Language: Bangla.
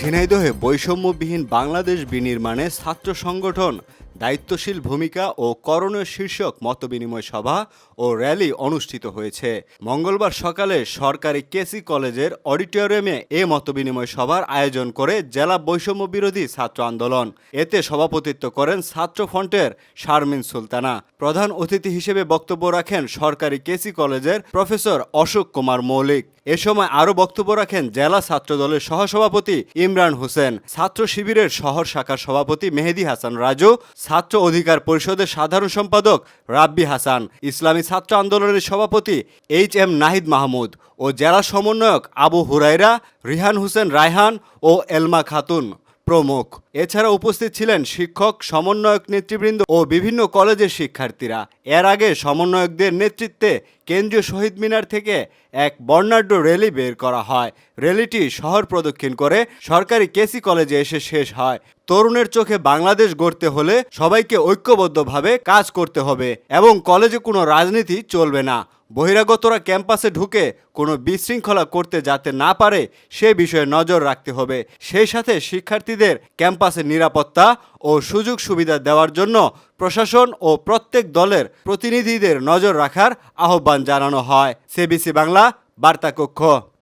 ঝিনাইদহে বৈষম্যবিহীন বাংলাদেশ বিনির্মাণে ছাত্র সংগঠন দায়িত্বশীল ভূমিকা ও করণীয় শীর্ষক মতবিনিময় সভা ও র্যালি অনুষ্ঠিত হয়েছে। মঙ্গলবার সকালে সরকারি কেসি কলেজের অডিটোরিয়ামে এ মতবিনিময় সভার আয়োজন করে জেলা বৈষম্য বিরোধী ছাত্র আন্দোলন। এতে সভাপতিত্ব করেন ছাত্র ফ্রন্টের শারমিন সুলতানা। প্রধান অতিথি হিসেবে বক্তব্য রাখেন সরকারি কেসি কলেজের প্রফেসর অশোক কুমার মৌলিক। এ সময় আরও বক্তব্য রাখেন জেলা ছাত্র দলের সহসভাপতি ইমরান হোসেন, ছাত্র শিবিরের শহর শাখার সভাপতি মেহেদি হাসান রাজু ছাত্র অধিকার পরিষদের সাধারণ সম্পাদক রাব্বি হাসান, ইসলামী ছাত্র আন্দোলনের সভাপতি এইচ এম নাহিদ মাহমুদ ও জেলা সমন্বয়ক আবু হুরাইরা রিহান হোসেন রায়হান ও এলমা খাতুন প্রমুখ। এছাড়া উপস্থিত ছিলেন শিক্ষক, সমন্বয়ক নেতৃবৃন্দ ও বিভিন্ন কলেজের শিক্ষার্থীরা। এর আগে সমন্বয়কদের নেতৃত্বে কেন্দ্রীয় শহীদ মিনার থেকে এক বর্ণাঢ্য র্যালি বের করা হয়। র্যালিটি শহর প্রদক্ষিণ করে সরকারি কেসি কলেজে এসে শেষ হয়। তরুণের চোখে বাংলাদেশ গড়তে হলে সবাইকে ঐক্যবদ্ধভাবে কাজ করতে হবে এবং কলেজে কোনো রাজনীতি চলবে না। বহিরাগতরা ক্যাম্পাসে ঢুকে কোনো বিশৃঙ্খলা করতে যাতে না পারে, সে বিষয়ে নজর রাখতে হবে। সেই সাথে শিক্ষার্থীদের ক্যাম্পাসে নিরাপত্তা ও সুযোগ সুবিধা দেওয়ার জন্য প্রশাসন ও প্রত্যেক দলের প্রতিনিধিদের নজর রাখার আহ্বান জানানো হয়। সিবিসি বাংলা বার্তা কক্ষ